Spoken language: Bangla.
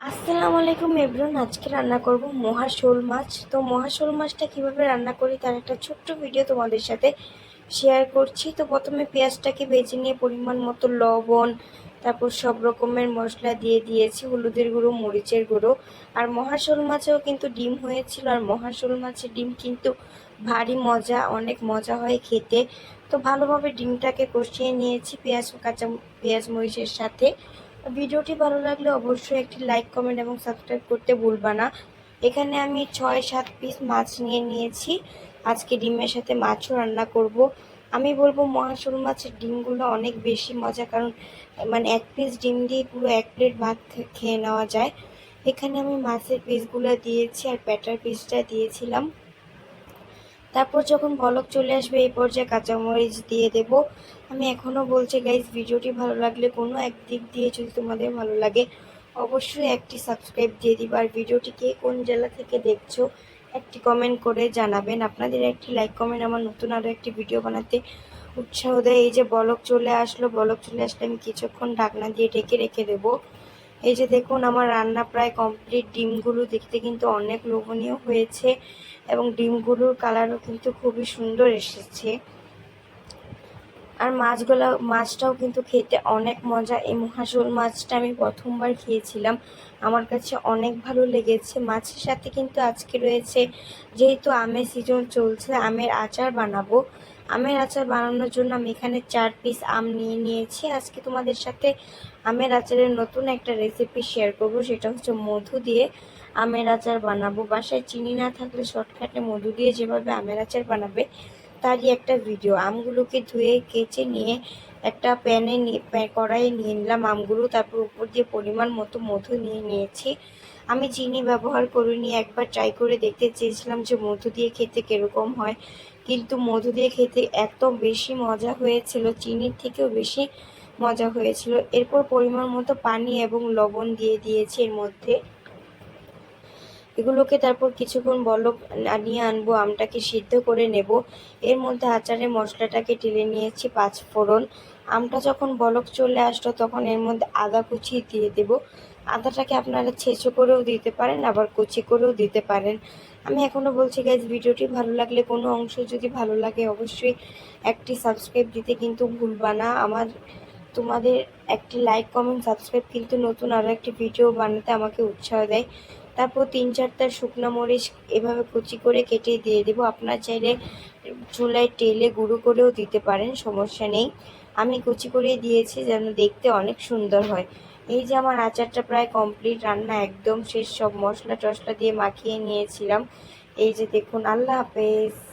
আসসালামু আলাইকুম এভরিওয়ান, আজকে রান্না করব মহা শোল মাছ। তো মহা শোল মাছটা কীভাবে রান্না করি তার একটা ছোট্ট ভিডিও তোমাদের সাথে শেয়ার করছি। তো প্রথমে পেঁয়াজটাকে ভেজে নিয়ে পরিমাণ মতো লবণ, তারপর সব রকমের মশলা দিয়ে দিয়েছি, হলুদের গুঁড়ো, মরিচের গুঁড়ো। আর মহা শোল মাছেও কিন্তু ডিম হয়েছিল, আর মহা শোল মাছের ডিম কিন্তু ভারী মজা, অনেক মজা হয় খেতে। তো ভালোভাবে ডিমটাকে কষিয়ে নিয়েছি পেঁয়াজ, কাঁচা পেঁয়াজ, মরিচের সাথে। ভিডিওটি ভালো লাগলে অবশ্যই একটি লাইক, কমেন্ট এবং সাবস্ক্রাইব করতে ভুলবা না। এখানে আমি ছয়, সাত পিস মাছ নিয়ে নিয়েছি। আজকে ডিমের সাথে মাছও রান্না করব। আমি বলব মহাশোল মাছের ডিমগুলো অনেক বেশি মজা কারণ মানে এক পিস ডিম দিয়ে পুরো এক প্লেট ভাত খেয়ে নেওয়া যায়। এখানে আমি মাছের পিসগুলো দিয়েছি আর প্যাটার পিসটা দিয়েছিলাম। তারপর যখন বলক চলে আসবে, এই পর্যায়ে কাঁচামরিচ দিয়ে দেব। আমি এখনও বলছি গাইজ ভিডিওটি ভালো লাগলে কোনো এক দিক দিয়ে যদি তোমাদের ভালো লাগে, অবশ্যই একটি সাবস্ক্রাইব দিয়ে দিবা। আর ভিডিওটি কে কোন জেলা থেকে দেখছ, একটি কমেন্ট করে জানাবেন। আপনাদের একটি লাইক কমেন্ট আমার নতুন আরও একটি ভিডিও বানাতে উৎসাহ দেয়। এই যে বলক চলে আসলো, বলক চলে আসলে আমি কিছুক্ষণ ঢাকনা দিয়ে ঢেকে রেখে দেবো। এই যে দেখুন, আমার রান্না প্রায় কমপ্লিট ডিমগুলো দেখতে কিন্তু অনেক লোভনীয় হয়েছে এবং ডিমগুলোর কালারও কিন্তু খুবই সুন্দর এসেছে। আর মাছগুলো, মাছটাও কিন্তু খেতে অনেক মজা। এই মহাশোল মাছটা আমি প্রথমবার খেয়েছিলাম। আমার কাছে অনেক ভালো লেগেছে। মাছের সাথে কিন্তু আজকে রয়েছে যেহেতু আমের সিজন চলছে, আমের আচার বানাবো। আমের আচার বানানোর জন্য আমি এখানে চার পিস আম নিয়ে নিয়েছি। আজকে তোমাদের সাথে আমের আচারের নতুন একটা রেসিপি শেয়ার করব। সেটা হচ্ছে মধু দিয়ে আমের আচার বানাবো। বাসায় চিনি না থাকলে শর্টকাটে মধু দিয়ে যেভাবে আমের আচার বানাবে তারই একটা ভিডিও। আমগুলোকে ধুয়ে, কেচে নিয়ে একটা প্যানে কড়াইয়ে নিয়ে নিলাম আমগুলো। তারপর উপর দিয়ে পরিমাণ মতো মধু নিয়ে নিয়েছি। আমি চিনি ব্যবহার করিনি, একবার ট্রাই করে দেখতে চেয়েছিলাম যে মধু দিয়ে খেতে কীরকম হয়। কিন্তু মধু দিয়ে খেতে এত বেশি মজা হয়েছিল, চিনির থেকেও বেশি মজা হয়েছিল। এরপর পরিমাণ মতো পানি এবং লবণ দিয়ে দিয়েছি এর মধ্যে। এগুলোকে তারপর কিছুক্ষণ বলক নিয়ে আনব, আমটাকে সিদ্ধ করে নেব। এর মধ্যে আচারের মশলাটাকে টেলে নিয়েছি পাঁচ ফোড়ন। আমটা যখন বলক চলে আসলো তখন এর মধ্যে আদা কুচি দিয়ে দেব। আদাটাকে আপনারা ছেঁচো করেও দিতে পারেন, আবার কুচি করেও দিতে পারেন। আমি এখনও বলছি গাইজ ভিডিওটি ভালো লাগলে কোনো অংশ যদি ভালো লাগে অবশ্যই একটি সাবস্ক্রাইব দিতে কিন্তু ভুলবা না। আমার তোমাদের একটি লাইক কমেন্ট সাবস্ক্রাইব কিন্তু নতুন আরও একটি ভিডিও বানাতে আমাকে উৎসাহ দেয়। তারপর তিন চারটা শুকনো মরিচ এভাবে কুচি করে কেটে দিয়ে দেবো। আপনার চাইলে চুলায় টেলে গুঁড়ো করেও দিতে পারেন, সমস্যা নেই। আমি কুচি করে দিয়েছি যেন দেখতে অনেক সুন্দর হয়। এই যে আমার আচারটা প্রায় কমপ্লিট, রান্না একদম শেষ। সব মশলা টশলা দিয়ে মাখিয়ে নিয়েছিলাম। এই যে দেখুন, আল্লাহ হাফেজ।